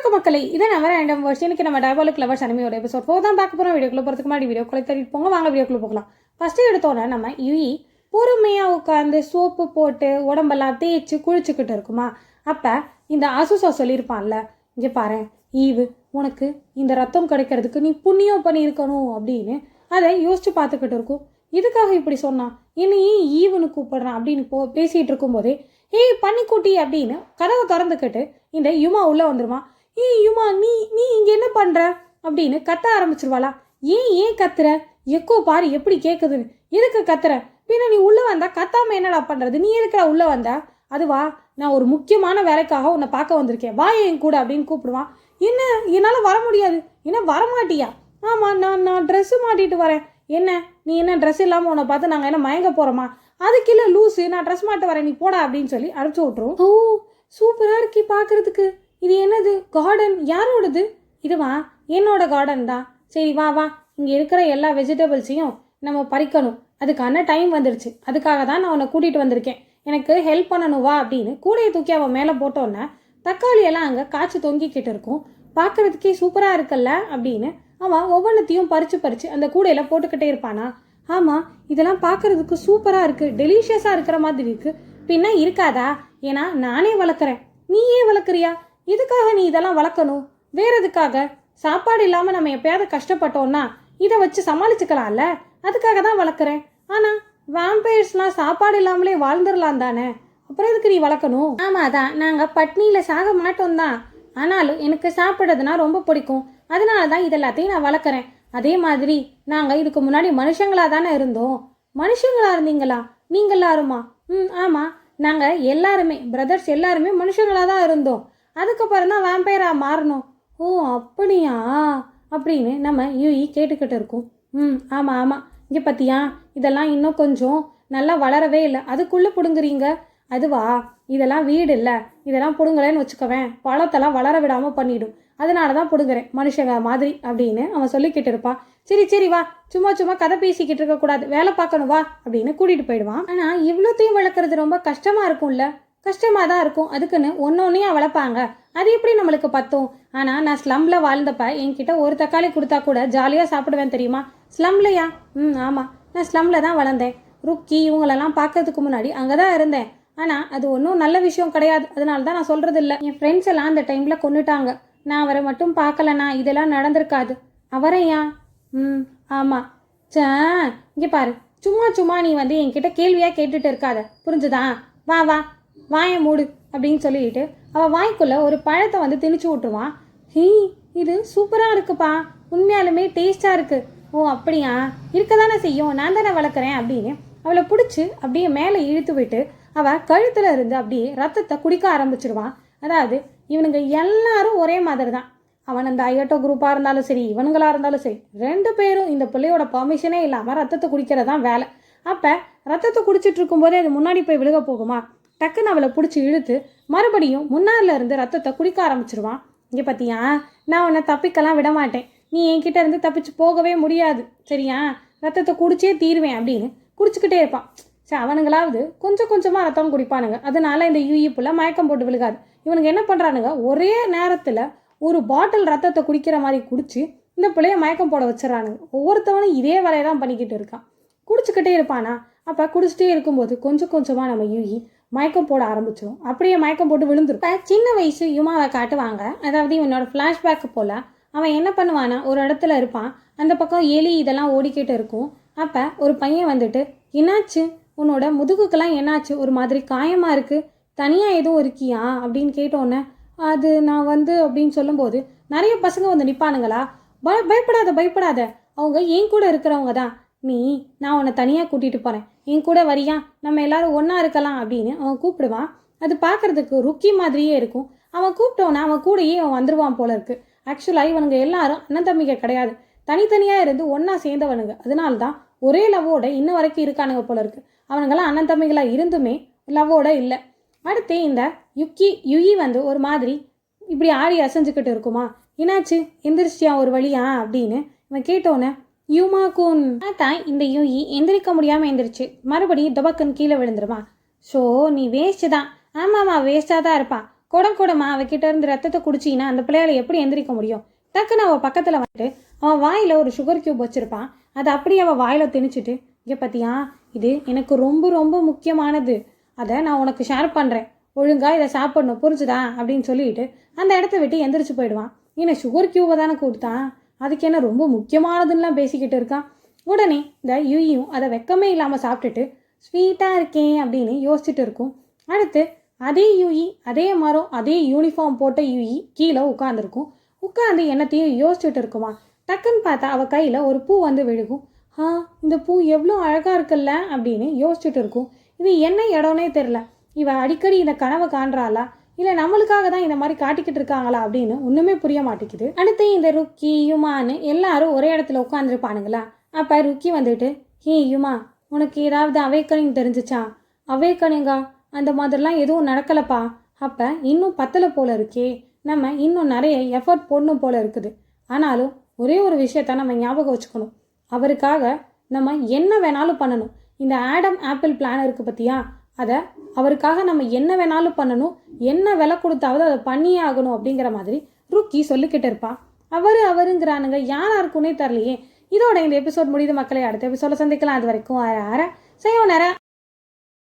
வணக்கம் மக்களை இது நம்ம ரேண்டம் வேர்ஸ் இன்னைக்கு நம்ம டயபாலிக் லவர்ஸ் அனிமையோட எபிசோட் ஃபோர் தான் பார்க்க போகிறோம் வீடியோக்குள்ள போகிறதுக்கு முன்னாடி வீடியோக்குள்ள தேடிட்டு போங்க. வாங்க வீடியோக்குள்ளே போகலாம். ஃபஸ்ட்டு எடுத்தோன்னே நம்ம யூஇ பொறுமையாக உட்காந்து சோப்பு போட்டு உடம்பெல்லாம் தேய்ச்சி குளிச்சுக்கிட்டு இருக்குமா? அப்போ இந்த அசுசா சொல்லியிருப்பான்ல இங்கே பாரு ஈவு உனக்கு இந்த ரத்தம் கிடைக்கிறதுக்கு நீ புண்ணியம் பண்ணியிருக்கணும் அப்படின்னு அதை யோசிச்சு பார்த்துக்கிட்டு இருக்கும். இதுக்காக இப்படி சொன்னான். என்ன ஏன் ஈவுன்னு கூப்பிடுறான்? அப்படின்னு போ பேசிகிட்டு இருக்கும்போதே ஏய் பன்னிக்குட்டி அப்படின்னு கதவை திறந்துக்கிட்டு இந்த யுமா உள்ளே வந்துருமா ஏய் யுமா நீ நீ இங்கே என்ன பண்ணுற அப்படின்னு கத்த ஆரம்பிச்சிருவாளா. ஏன் ஏன் கத்துற? எக்கோ பாரு எப்படி கேட்குதுன்னு எதுக்கு கத்துற? பின்ன நீ உள்ளே வந்தா கத்தாம என்னடா பண்ணுறது நீ எதுக்கடா உள்ளே வந்தா? அதுவா நான் ஒரு முக்கியமான வேலைக்காக உன்னை பார்க்க வந்திருக்கேன். வா என் கூட அப்படின்னு கூப்பிடுவான். என்ன? என்னால் வர முடியாது. என்ன வரமாட்டியா? ஆமாம் நான் நான் ட்ரெஸ்ஸு மாட்டிட்டு வரேன். என்ன? நீ என்ன ட்ரெஸ் இல்லாமல் உன்னை பார்த்து நாங்கள் என்ன மயங்க போகிறோமா அதுக்கு இல்லை லூஸு நான் ட்ரெஸ் மாட்ட வரேன் நீ போடா அப்படின்னு சொல்லி அனுப்பிச்சு விட்ருவோம் ஓ சூப்பராக இருக்கி பார்க்குறதுக்கு இது என்னது? கார்டன் யாரோடது? இதுவா என்னோட கார்டன் தான். சரி வா வா. இங்கே இருக்கிற எல்லா வெஜிடபிள்ஸையும் நம்ம பறிக்கணும். அதுக்கான டைம் வந்துருச்சு. அதுக்காக தான் நான் உன்னை கூட்டிகிட்டு வந்திருக்கேன். எனக்கு ஹெல்ப் பண்ணணும் வா அப்படின்னு கூடையை தூக்கி அவன் மேலே போட்டோன்னே தக்காளி எல்லாம் அங்கே காய்ச்சி தொங்கிக்கிட்டு இருக்கும். பார்க்குறதுக்கே சூப்பராக இருக்குல்ல அப்படின்னு அவன் ஒவ்வொன்றத்தையும் பறித்து பறித்து அந்த கூடையில் போட்டுக்கிட்டே இருப்பானா? ஆமாம் இதெல்லாம் பார்க்குறதுக்கு சூப்பராக இருக்குது டெலிஷியஸாக இருக்கிற மாதிரி இருக்குது பின்ன இருக்காதா? ஏன்னா நானே வளர்க்குறேன். நீயே வளர்க்குறியா? இதுக்காக நீ இதெல்லாம் வளர்க்கணும்? வேற எதுக்காக? சாப்பாடு இல்லாமல் நம்ம எப்பயாவது கஷ்டப்பட்டோம்னா இதை வச்சு சமாளிச்சுக்கலாம்ல? அதுக்காக தான் வளர்க்குறேன். ஆனால் வாம்பயர்ஸ்லாம் சாப்பாடு இல்லாமலே வாழ்ந்துடலாம் தானே? அப்புறம் எதுக்கு நீ வளர்க்கணும்? ஆமாம் அதான். நாங்கள் பட்னியில் சாக மாட்டோம் தான். ஆனாலும் எனக்கு சாப்பிட்றதுனா ரொம்ப பிடிக்கும். அதனால தான் இது எல்லாத்தையும் நான் வளர்க்குறேன். அதே மாதிரி நாங்கள் இதுக்கு முன்னாடி மனுஷங்களா தானே இருந்தோம். மனுஷங்களா இருந்தீங்களா? நீங்கள் எல்லாருமா? ம் ஆமாம் நாங்கள் எல்லாருமே பிரதர்ஸ் எல்லாருமே மனுஷங்களா தான் இருந்தோம். அதுக்கப்புறம் தான் வேம்பையராக மாறணும். ஓ அப்படியா? அப்படின்னு நம்ம யூஇ கேட்டுக்கிட்டு இருக்கோம். ம் ஆமாம் ஆமாம் இங்கே பார்த்தியா இதெல்லாம் இன்னும் கொஞ்சம் நல்லா வளரவே இல்லை. அதுக்குள்ளே பிடுங்குறீங்க? அதுவா? இதெல்லாம் வீடு இல்லை. இதெல்லாம் பிடுங்கலன்னு வச்சுக்கவேன். பழத்தெல்லாம் வளர விடாமல் பண்ணிவிடும் அதனால தான் பிடுங்குறேன். மனுஷங்க மாதிரி அப்படின்னு அவன் சொல்லிக்கிட்டு இருப்பான். சரி சரி வா. சும்மா சும்மா கதை பேசிக்கிட்டு இருக்கக்கூடாது. வேலை பார்க்கணும் வா அப்படின்னு கூட்டிகிட்டு போயிடுவான். ஆனால் இவ்வளோத்தையும் வளர்க்குறது ரொம்ப கஷ்டமாக இருக்கும்ல. கஷ்டமாக தான் இருக்கும். அதுக்குன்னு ஒன்று ஒன்றையும் வளர்ப்பாங்க. அது எப்படி நம்மளுக்கு பத்தும்? ஆனால் நான் ஸ்லம்மில் வாழ்ந்தப்ப என்கிட்ட ஒரு தக்காளி கொடுத்தா கூட ஜாலியாக சாப்பிடுவேன் தெரியுமா? ஸ்லம்லையா ம் ஆமாம் நான் ஸ்லம்மில் தான் வளர்ந்தேன். ருக்கி இவங்களெல்லாம் பார்க்கறதுக்கு முன்னாடி அங்கே தான் இருந்தேன். ஆனால் அது ஒன்றும் நல்ல விஷயம் கிடையாது. அதனால தான் நான் சொல்கிறது இல்லை என் ஃப்ரெண்ட்ஸ் எல்லாம் அந்த டைமில் கொண்டுட்டாங்க நான் அவரை மட்டும் பார்க்கலனா இதெல்லாம் நடந்திருக்காது. அவரையா ம் ஆமாம் சே இங்கே பாரு. சும்மா சும்மா நீ வந்து என்கிட்ட கேள்வியாக கேட்டுட்டு இருக்காத. புரிஞ்சுதா? வா வா. வாயை மூடு அப்படின்னு சொல்லிட்டு அவள் வாய்க்குள்ளே ஒரு பழத்தை வந்து திணிச்சு விட்டுருவான் ஹீ இது சூப்பராக இருக்குப்பா. உண்மையாலுமே டேஸ்ட்டாக இருக்குது ஓ அப்படியா? இருக்க தானே செய்யும். நான் தானே வளர்க்குறேன் அப்படின்னு அவளை பிடிச்சி அப்படியே மேலே இழுத்து விட்டு அவள் கழுத்தில் இருந்து அப்படியே ரத்தத்தை குடிக்க ஆரம்பிச்சிருவான் அதாவது இவனுங்க எல்லாரும் ஒரே மாதிரி தான் அவன் அந்த ஐயட்டோ குரூப்பாக இருந்தாலும் சரி இவனுங்களாக இருந்தாலும் சரி ரெண்டு பேரும் இந்த பிள்ளையோட பர்மிஷனே இல்லாமல் ரத்தத்தை குடிக்கிறதான் வேலை. அப்போ ரத்தத்தை குடிச்சிட்டு இருக்கும்போதே அது முன்னாடி போய் விழுக போகுமா? டக்குன்னு அவளை பிடிச்சி இழுத்து மறுபடியும் முன்னாரில் இருந்து ரத்தத்தை குடிக்க ஆரம்பிச்சிருவான் இங்கே பார்த்தியா நான் உன்னை தப்பிக்கலாம் விட மாட்டேன். நீ என்கிட்ட இருந்து தப்பிச்சு போகவே முடியாது. சரியா? ரத்தத்தை குடிச்சே தீருவேன் அப்படின்னு குடிச்சுக்கிட்டே இருப்பான். சரி அவனுங்களாவது கொஞ்சம் கொஞ்சமாக ரத்தம் குடிப்பானுங்க. அதனால இந்த யூஇ புள்ள மயக்கம் போட்டு விழுகாது. இவனுங்க என்ன பண்ணுறானுங்க ஒரே நேரத்தில் ஒரு பாட்டில் ரத்தத்தை குடிக்கிற மாதிரி குடிச்சு இந்த பிள்ளைய மயக்கம் போட வச்சிடறானுங்க. ஒவ்வொருத்தவனும் இதே வேலையை தான் பண்ணிக்கிட்டு இருக்கான். குடிச்சுக்கிட்டே இருப்பானா? அப்போ குடிச்சிட்டே இருக்கும்போது கொஞ்சம் கொஞ்சமாக நம்ம யூகி மயக்கம் போட ஆரம்பிச்சிடும் அப்படியே மயக்கம் போட்டு விழுந்துரும். சின்ன வயசு யுமாவை காட்டுவாங்க. அதாவது இவனோட ஃப்ளாஷ்பேக்கு போல் அவன் என்ன பண்ணுவானா ஒரு இடத்துல இருப்பான். அந்த பக்கம் எலி இதெல்லாம் ஓடிக்கிட்டு இருக்கும். அப்போ ஒரு பையன் வந்துட்டு என்னாச்சு? உன்னோட முதுகுக்கெல்லாம் என்னாச்சு? ஒரு மாதிரி காயமாக இருக்குது தனியாக எதுவும் இருக்கியா? அப்படின்னு கேட்டோன்னே அது நான் வந்து அப்படின்னு சொல்லும்போது நிறைய பசங்க வந்து நிற்பானுங்களா ப பயப்படாத பயப்படாத. அவங்க என் கூட இருக்கிறவங்க தான். நீ நான் உன்னை தனியாக கூட்டிகிட்டு போகிறேன் என் கூட வரியா? நம்ம எல்லாரும் ஒன்றா இருக்கலாம் அப்படின்னு அவன் கூப்பிடுவான். அது பார்க்குறதுக்கு ருக்கி மாதிரியே இருக்கும். அவன் கூப்பிட்டோன்னே அவன் கூடயே அவன் வந்துடுவான் போல இருக்கு. ஆக்சுவலாக இவனுங்க எல்லாரும் அண்ணன் தம்பிங்க கிடையாது. தனித்தனியாக இருந்து ஒன்றா சேர்ந்தவனுங்க. அதனால தான் ஒரே லவ்வோட இன்ன வரைக்கும் இருக்கானுங்க போல இருக்கு. அவனுங்கெல்லாம் அண்ணன் தம்பிகளாக இருந்துமே லவ்வோட இல்லை. அடுத்து இந்த யுக்கி யுயி வந்து ஒரு மாதிரி இப்படி ஆடி அசைஞ்சுக்கிட்டு இருக்குமா? என்னாச்சு? எந்திரிச்சியா ஒரு வழியா அப்படின்னு இவன் கேட்டோன்னே யூமா கூன் தான் இந்த யூஇ எந்திரிக்க முடியாமல் எந்திரிச்சு மறுபடியும் துபக்குன்னு கீழே விழுந்துருமா ஸோ நீ வேஸ்ட்டு தான். ஆமாம்மா வேஸ்ட்டாக தான் இருப்பான் குடம் குடமா அவகிட்ட இருந்து ரத்தத்தை குடிச்சின்னா அந்த பிள்ளையால எப்படி எந்திரிக்க முடியும்? டக்குன்னு அவள் பக்கத்தில் வந்துட்டு அவன் வாயில் ஒரு சுகர் கியூப் வச்சுருப்பான். அதை அப்படியே அவள் வாயில் திணிச்சிட்டு இங்கே பார்த்தியா இது எனக்கு ரொம்ப ரொம்ப முக்கியமானது. அதை நான் உனக்கு ஷேர் பண்ணுறேன் ஒழுங்காக இதை சாப்பிடணும். புரிஞ்சுதா? அப்படின்னு சொல்லிட்டு அந்த இடத்த விட்டு எந்திரிச்சு போயிடுவான். ஏன்னா சுகர் கியூவை தானே கொடுத்தான்? அதுக்கு என்ன ரொம்ப முக்கியமானதுன்னெலாம் பேசிக்கிட்டு இருக்கான் உடனே இந்த யூயும் அதை வெக்கமே இல்லாமல் சாப்பிட்டுட்டு ஸ்வீட்டாக இருக்கேன் அப்படின்னு யோசிச்சுட்டு இருக்கும். அடுத்து அதே யூஇ அதே மரம் அதே யூனிஃபார்ம் போட்ட யூஇ கீழே உட்காந்துருக்கும் உட்காந்து என்னத்தையும் யோசிச்சுட்டு இருக்குமா? டக்குன்னு பார்த்தா அவள் கையில் ஒரு பூ வந்து விழுகும். ஆ இந்த பூ எவ்வளோ அழகாக இருக்குல்ல? அப்படின்னு யோசிச்சுட்டு இருக்கும். இது என்ன இடம்னே தெரில இவள் அடிக்கடி இந்த கனவை காண்றாளா? இல்லை நம்மளுக்காக தான் இந்த மாதிரி காட்டிக்கிட்டு இருக்காங்களா அப்படின்னு ஒன்றுமே புரிய மாட்டேங்குது. அடுத்து இந்த ருக்கி யுமான்னு எல்லாரும் ஒரே இடத்துல உட்காந்துருப்பானுங்களா அப்போ ருக்கி வந்துட்டு ஹே யுமா உனக்கு ஏதாவது அவேக்கனிங் தெரிஞ்சிச்சா? அவேக்கனிங்கா அந்த மாதிரிலாம் எதுவும் நடக்கலப்பா. அப்போ இன்னும் பத்தலை போல இருக்கே. நம்ம இன்னும் நிறைய எஃபர்ட் போடணும் போல இருக்குது. ஆனாலும் ஒரே ஒரு விஷயத்த நம்ம ஞாபகம் வச்சுக்கணும். அவருக்காக நம்ம என்ன வேணாலும் பண்ணணும். இந்த ஆடம் ஆப்பிள் பிளான் இருக்குது பார்த்தியா அதை அவருக்காக நம்ம என்ன வேணாலும் பண்ணணும் என்ன விலை கொடுத்தாவது அதை பண்ணியே ஆகணும் அப்படிங்கிற மாதிரி ருக்கி சொல்லிக்கிட்டு இருப்பா. அவர் அவருங்கிறானுங்க. யாரா இருக்குன்னே தரலையே இதோட இந்த எபிசோட் முடியுது மக்களை. அடுத்த எபிசோட சந்திக்கலாம். அது வரைக்கும் ஆற ஆற செய்வோம் நேரம்